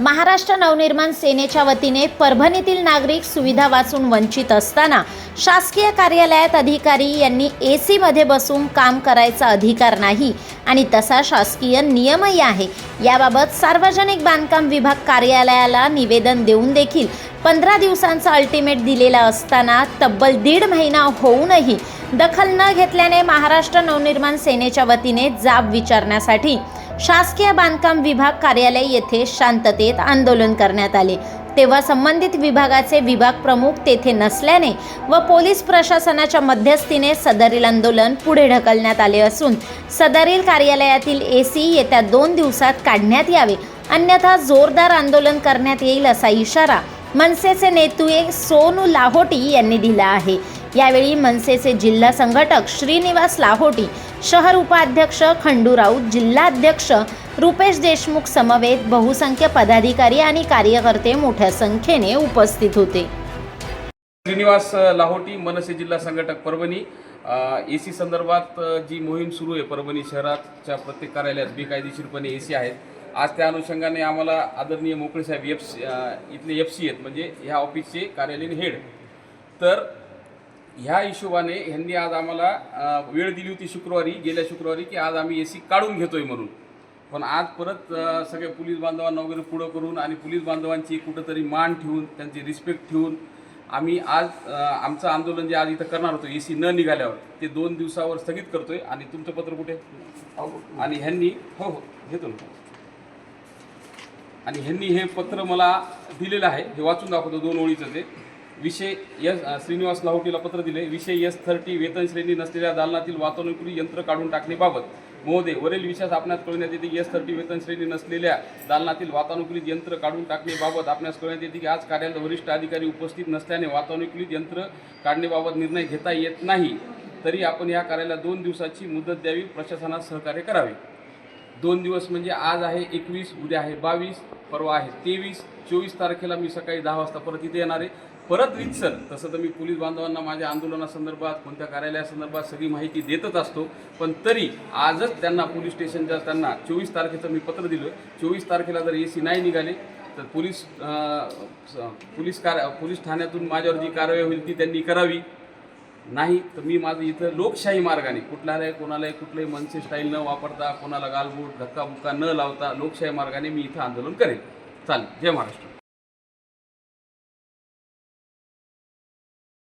महाराष्ट्र नवनिर्माण सेनेच्या वतीने परभणीतील नागरिक सुविधा वाचून वंचित असताना शासकीय कार्यालयात अधिकारी यांनी ए सीमध्ये बसून काम करायचा अधिकार नाही आणि तसा शासकीय नियमही आहे. याबाबत सार्वजनिक बांधकाम विभाग कार्यालयाला निवेदन देऊन देखील पंधरा दिवसांचा अल्टिमेट दिलेला असताना तब्बल दीड महिना होऊनही दखल न घेतल्याने महाराष्ट्र नवनिर्माण सेनेच्या वतीने जाब विचारण्यासाठी शासकीय बांधकाम विभाग कार्यालय येथे शांततेत आंदोलन करण्यात आले. तेव्हा संबंधित विभागाचे विभाग प्रमुख तेथे नसल्याने व पोलीस प्रशासनाच्या मध्यस्थीने सदरील आंदोलन पुढे ढकलण्यात आले असून सदरील कार्यालयातील ए सी येत्या दोन दिवसात काढण्यात यावे. अन्यथा जोरदार आंदोलन करण्यात येईल असा इशारा मनसेचे नेतुये सोनू लाहोटी यांनी दिला आहे. यावेळी मनसेचे जिल्हा संघटक श्रीनिवास लाहोटी शहर उपाध्यक्ष खंडू राऊत जिल्हाध्यक्ष रुपेश देशमुख समवेत बहुसंख्य पदाधिकारी आणि कार्यकर्ते मोठ्या संख्येने उपस्थित होते. श्रीनिवास लाहोटी मनसे जिल्हा संघटक परभणी. ए सी संदर्भात जी मोहीम सुरू आहे परभणी शहराच्या प्रत्येक कार्यालयात बेकायदेशीरपणे ए सी आहेत. आज त्या अनुषंगाने आम्हाला आदरणीय मोकळे साहेब एफ सी इथले एफ सी आहेत म्हणजे ह्या ऑफिसचे कार्यालयीन हेड. तर ह्या हिशोबाने ह्यांनी आज आम्हाला वेळ दिली होती शुक्रवारी गेल्या शुक्रवारी की आज आम्ही ए सी काढून घेतोय म्हणून. पण आज परत सगळ्या सगळे पोलीस बांधवांना वगैरे पुढं करून आणि पोलीस बांधवांची कुठंतरी मान ठेवून त्यांची रिस्पेक्ट ठेवून आम्ही आज आमचं आंदोलन जे आज इथं करणार होतो ए सी न निघाल्यावर ते दोन दिवसावर स्थगित करतोय. आणि तुमचं पत्र कुठे? आणि ह्यांनी हो हो घेतो ना. आणि ह्यांनी हे पत्र मला दिलेलं आहे हे वाचून दाखवतो दोन ओळीचं ते. विषय यस श्रीनिवास लाहोटीला पत्र दिले. विषय यस थर्टी वेतन श्रेणी नसलेल्या दालनातील वातानुकूलित यंत्र काढून टाकण्याबाबत महोदय वरील विषयास आपणास कळण्यात येते की एस थर्टी वेतन श्रेणी नसलेल्या दालनातील वातानुकूलित यंत्र काढून टाकण्याबाबत आपणास कळण्यात येते की आज कार्यालयात वरिष्ठ अधिकारी उपस्थित नसल्याने वातानुकूलित यंत्र काढण्याबाबत निर्णय घेता येत नाही. तरी आपण या कार्याला दोन दिवसाची मुदत द्यावी प्रशासनास सहकार्य करावे. दोन दिवस म्हणजे आज आहे एकवीस उद्या आहे बावीस. परवा आहे. तेवीस चोवीस तारखेला मी सकाळी दहा वाजता परत इथे येणार आहे. परत रितसर तसं तर मी पोलीस बांधवांना माझ्या आंदोलनासंदर्भात कोणत्या कार्यालयासंदर्भात सगळी माहिती देतच असतो. पण तरी आजच त्यांना पोलीस स्टेशनच्या त्यांना चोवीस तारखेचं मी पत्र दिलं. चोवीस तारखेला जर ए सी नाही निघाले तर पोलीस स- पोलीस कार पोलीस ठाण्यातून माझ्यावर जी कारवाई होईल ती त्यांनी करावी. नाही तर मी माझं इथं लोकशाही मार्गाने कुठल्यालाही कोणालाही कुठलंही मनसे स्टाईल न वापरता कोणाला गालबूट धक्काबुक्का न लावता लोकशाही मार्गाने मी इथं आंदोलन करेन. चालेल जय महाराष्ट्र.